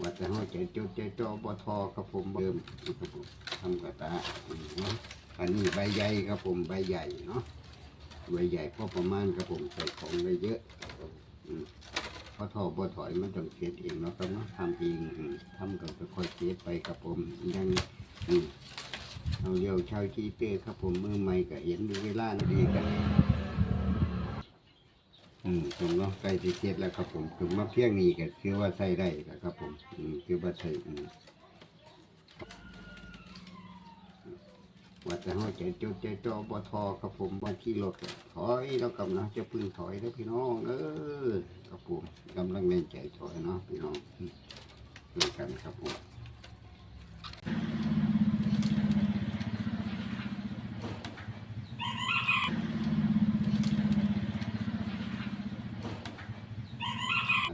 ว่าจะให้ใจจดใจจ่อบทอครับผมเดิมครับผมทำกระตาอืมเนาะอันนี้ใบใหญ่ครับผมใบใหญ่เนาะใบใหญ่พอประมาณครับผมใส่ของไปเยอะอพอทอบ่ถอยมันต้องเก็บเองเนาะครับเนาะทำเองทำก็ค่อยเก็บไปครับผมยังเอาเรียวชาวชีเต้ครับผมมือใหม่ก็เห็นมีเวลาดีกัน อืมผมเนาะใกล้จะเสร็จแล้วครับผมถึงมาเพียงนี้ก็คือว่าใส่ได้แล้วครับผมอืมคือว่าใส่อืมว่าจะห้ใจจดใจจ่อบทอครับผมบางที่รถถอยแล้วกำลังจะพึ่งถอยแล้วพี่น้อง เออครับผมกำลังเล่นใจถอยเนาะพี่น้องด้วยกันครับผม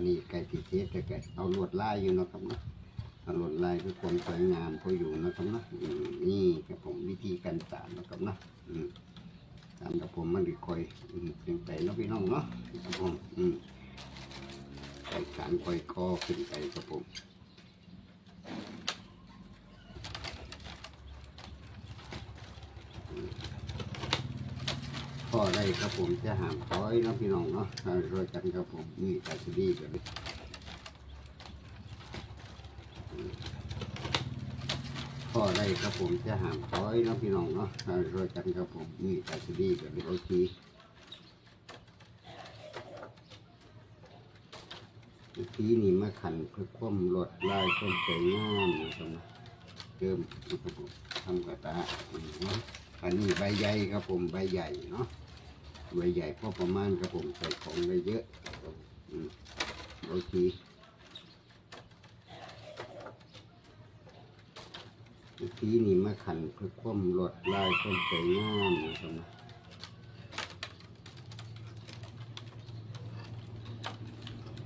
นี้ไก่ติเทสแต่ไก่เอาลวดลายอยู่นะครับนะเอาลวดลายคือความสวยงามเขาอยู่นะครับนะนี่ครับผมวิธีการสานนะครับนะอืมสานกับผมมันดีคอยอืมเป็นไปเนาะพี่น้องเนาะครับผมไก่สานคอยคอขึ้นไปครับผม พ่อได้ครับผมจะหามร้อยเนาะพี่น้องเนาะเอารวยกันครับผมนี่กาสดีกันเลยพ่อได้ครับผมจะหามร้อยเนาะพี่น้องเนาะเอารวยกันครับผมนี่กาสดีกันเลยโอเคทีนี่มาขันเพื่อคว่ำรถลายคนสวยงามนะครับนะเริ่มนะครับทำกระตาอันนี้ใบใหญ่ครับผมใบใหญ่เนาะ ใบใหญ่พอประมาณครับผมใส่ของไปเยอะครับผมอืมโอเคทีนี่มาขันเพื่อคว่ำรถลายคนสวยงามนะครับ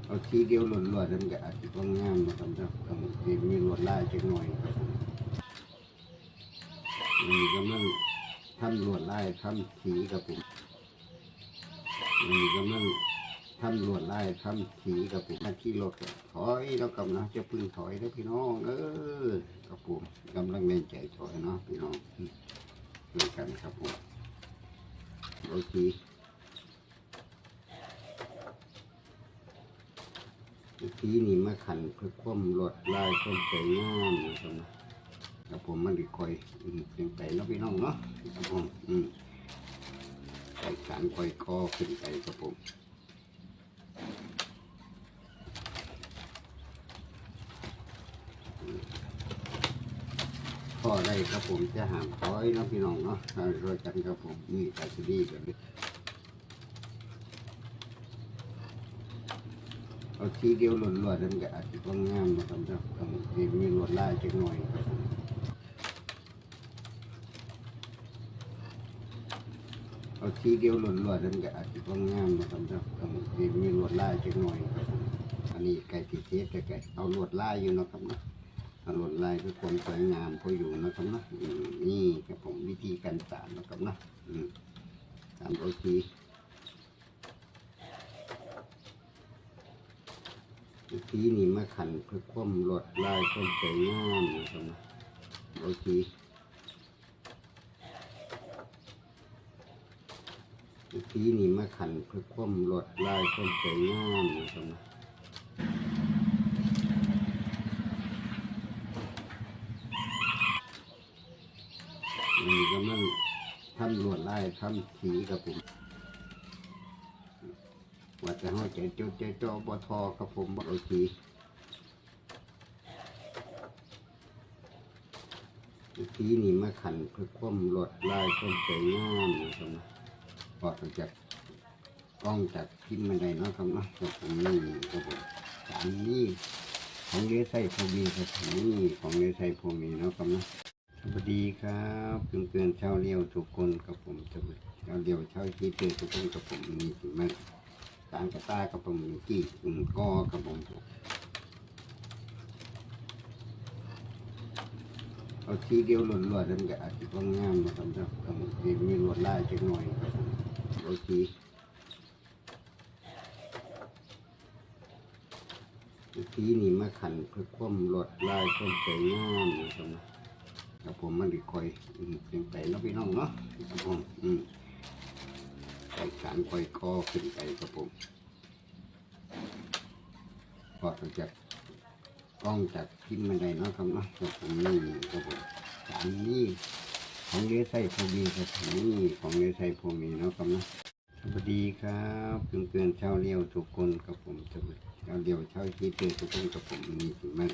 เอาทีเดียวหล่นๆนั่นก็อาจจะต้องงามนะครับครับครับผมเดี๋ยวมีลวดลายจักหน่อยครับผมนี่กำลังทำลวดลายทำสีครับผม นี่กำลังทำลวดลายทำสีกับผมมาที่รถถอยแล้วกำลังจะพึ่งถอยแล้วพี่น้อง เออกับผมกำลังเล่นใจถอยเนาะพี่น้องด้วยกันครับผมโอเคทีนี่มาขันเพื่อคว่ำรถลายคนสวยงามนะครับนะครับผมมันดีคอยเป็นไปเนาะพี่น้องเนาะครับผมอืม ใส่สารคอยคอขึ้นไปครับผมพ่อได้ครับผมจะหามคอยเนาะพี่น้องเนาะเอารวยกันครับผมนี่กาสดีกันเอาทีเดียวหล่นๆนั่นก็อาจจะต้องงามนะครับครับครับผมนี่มีลวดลายจักหน่อยครับผมาทีเดียวหล่นๆนั่นก็อาจจะต้องงามนะครับครับครับผมนี่มีลวดลายจักหน่อยครับผมอันนี้ไก่ติเทสแต่ไก่เอาลวดลายอยู่นะครับนะเอาลวดลายคือความสวยงามเขาอยู่นะครับนะนี่ครับผมวิธีการสานนะครับนะอืมสานโอเคทีนี่มาขันเพื่อคว่ำลวดลายความสวยงามนะครับนะโอเค ทีนี่มาขันเพื่อคว่ำรถลายคนสวยงามนะครับนะนี่กำลังทำลวดลายทำสีกับผมว่าจะให้ใจโจดใจจ่อทอกับผมบอกโอเคทีนี่มาขันเพื่อคว่ำรถลายคนสวยงามนะครับนะ พอดออกจากกล้องจากพิมพ์มันได้เนาะครับเนาะครับผมนี่ครับผมสารนี้ของเลไซพวกนี้ครับผมนี่ของเลไซพวกนี้เนาะครับเนาะสวัสดีครับเพื่อนๆชาวเลี้ยวทุกคนครับผมสวัสดีชาวเลี้ยวชาวชีเตอร์ทุกคนครับผมนี่สิมันสารกระตายครับผมนี่กี่อืมกอครับผมเอาทีเดียวหล่นๆนั่นก็อาจจะต้องงามนะครับครับครับผมนี่มีลวดลายจักหน่อยครับผ โอเควิธีนี้มาขันเพื่อความลดลายความสวยงามนะครับนะครับผมมันดีคอยอืมเป็นไปเนาะพี่น้องเนาะครับผมอืมใส่สารคอยคอขึ้นไปครับผมพอจากกล้องจากพิมพ์มันได้เนาะครับเนาะครับผมนี่ครับผมสารนี้ ของเลือไส้พวกนี้ครับนี่ของเลือไส้พวกนี้เนาะครับนะสวัสดีครับเพื่อนเพื่อนๆชาวเลี้ยวทุกคนกับผมสวัสดีชาวเลี้ยวชาวชีเตอร์ทุกคนกับผมมีถึงมัน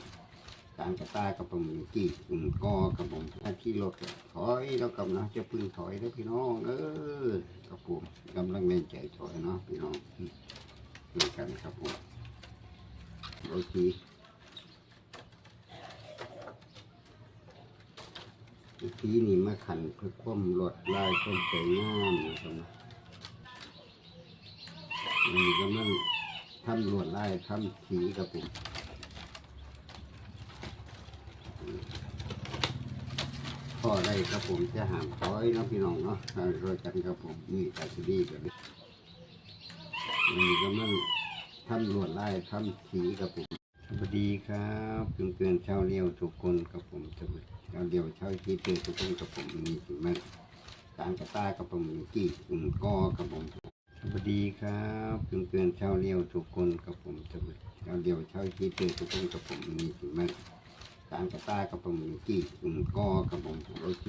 การกระตากับผมกี่กลุ่มกอกับผมถ้าที่รถถอยแล้วกับนะจะพึ่งถอยแล้วพี่น้องเออกับผมกำลังเล่นใจถอยเนาะพี่น้องอืมด้วยกันครับผมโอเค สีนี้มาขันเพื่อความลดลายความสวยงามนะครับนะมันก็มันทำหลวดลายทำสีกับผมพ่อได้ครับผมจะหามร้อยเนาะพี่น้องเนาะเอารวยกันครับผมนี่กาสดีกันเลยมันก็มันทำหลวดลายทำสีกับผมสวัสดีครับเพื่อนเพื่อนๆชาวเลี้ยวทุกคนกับผมสวัสดี ชาเลี้ยวชาวชีเตอร์ทุกคนกับผมมีถึงมันการกระต้ากับผมมีกี่กลุ่มกอกับผมสวัสดีครับเพื่อนเพื่อนๆชาวเลี้ยวทุกคนกับผมสวัสดีชาเลี้ยวชาวชีเตอร์ทุกคนกับผมมีถึงมันการกระต้ากับผมมีกี่กลุ่มกอกับผมโอเค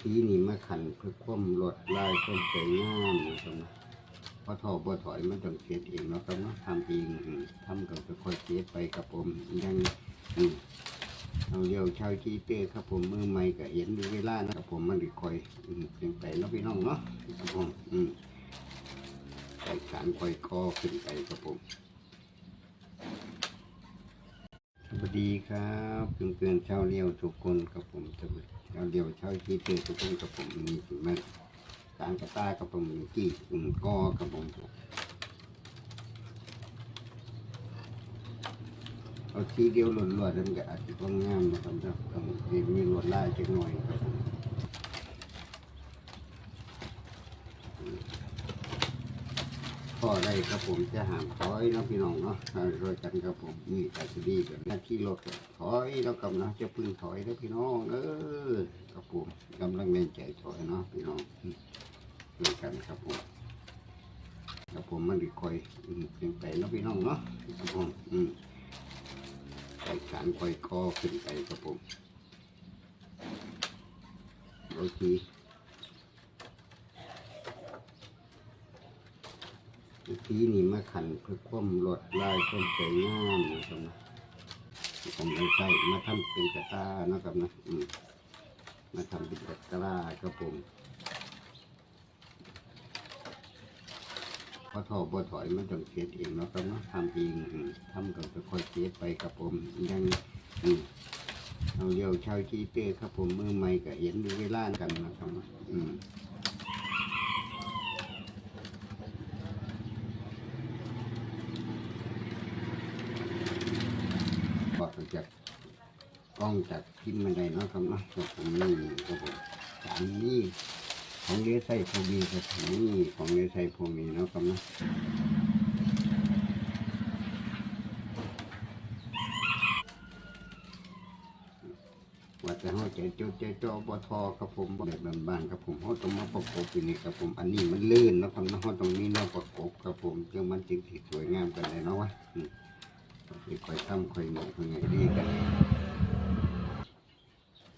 ทีนี้มาขันเพื่อความลดลายความสวยงามนะครับ พอถอดบ่ถอยมันต้องเสียเองเนาะครับเนาะทำเองทำกับค่อยเสียไปกับผมยังอืมเอาเดียวชาวชีเต้ครับผมมือใหม่ก็เห็นดูเวลานะครับผมมันดีคอยอืมเป็นไปเนาะพี่น้องเนาะครับผมอืมใส่สารคอยคอขึ้นไปครับผมสวัสดีครับเพื่อนเพื่อนๆชาวเลี้ยวทุกคนครับผมสวัสดีชาวเลี้ยวชาวชีเต้ทุกคนครับผมมีถึงมันก ตารกระต้ากับผมกี่กลุ่มกอครับผมเอาทีเดียวหล่นๆนั่นก็อาจจะต้องงามนะครับเนาะต้องมีมีลวดลายจักหน่อยครับผมพ่อได้ครับผมจะหามถอยเนาะพี่น้องเนาะเอารวยกันครับผมนี่กาสดีกันหน้าที่รถถอยแล้วกับนะจะพึ่งถอยแล้วพี่น้องเออครับผม ใจถอยเนาะพี่น้องอืมด้วยกันครับผมครับผมมันดีคอยอืมเป็นไปเนาะพี่น้องเนาะครับผมอืมใส่สารคอยคอขึ้นไปครับผมโอเควิธีนี้มาขันเพื่อความลดลายความสวยงามนะครับนะผมไม่ใส่มาทำเป็นกระตานะครับนะอืม มาทำเป็นกร้าครับผมพอถอบ่ถอยมันต้องเก็บเองเนาะครับเนาะทำเองทำกับค่อยเก็บไปครับผมยังเอาเดียวชาวชีเต้ครับผมมือใหม่ก็เห็นดูเวลากันนะครับอืมบอกจาก กล้องจากพิมพ์มันได้เนาะครับเนาะครับผมนี่ครับผมสารนี้ของเลือไส้พวกนี้ครับนี่ของเลือไส้พวกนี้เนะครับนะว่าแต่เขาใจโจใจจอบทอครับผมแบบบ้านๆครับผมเขาต้องมาประกบอยู่นี่ครับผม อันนี้มันลื่นนะครับเนาะเขาต้องมีแนวประกบครับผมจึงมันจึงสิสวยงามกันเลยเนาะวะค่อยๆทำค่อยหมกค่อยไงดีกัน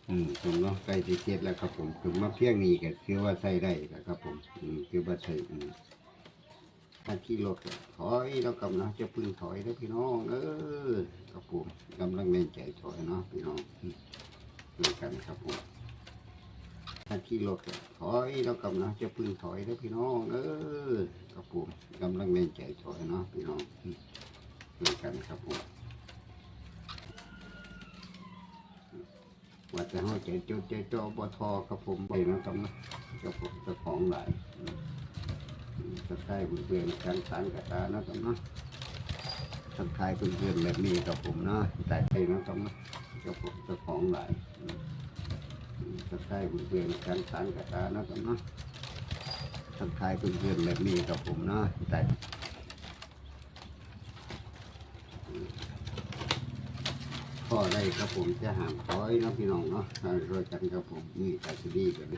อืมผมเนาะใกล้ที่เสร็จแล้วครับผมถึงมาเพียงนี้ก็คือว่าใส่ได้แล้วครับผมอืมคือว่าใส่อืมถ้าที่รถก็ถอยแล้วกับนะจะพึ่งถอยแล้วพี่น้องเออครับผมกำลังเล่นใจถอยเนาะพี่น้องอืมด้วยกันครับผมถ้าที่รถก็ถอยแล้วกับนะจะพึ่งถอยแล้วพี่น้องเออครับผมกำลังเล่นใจถอยเนาะพี่น้องอืมด้วยกันครับผม ว่าแต่เขาใจโจใจจอบทอครับผมไปนะครับนะเจ้าของเจ้าของหลายอืมอืมจะใช้เพื่อนกันสานกระตานะครับนะทักทายเพื่อนแบบนี้กับผมนะแต่ไปนะครับนะเจ้าของเจ้าของหลายอืมอืมจะใช้เพื่อนกันสานกระตานะครับนะทักทายเพื่อนแบบนี้กับผมนะแต่ อได้ครับผมจะหามคอยเนะพี่น้องเนาะถ้ารู้จักกับผมนี่แต่ที่ดีกัน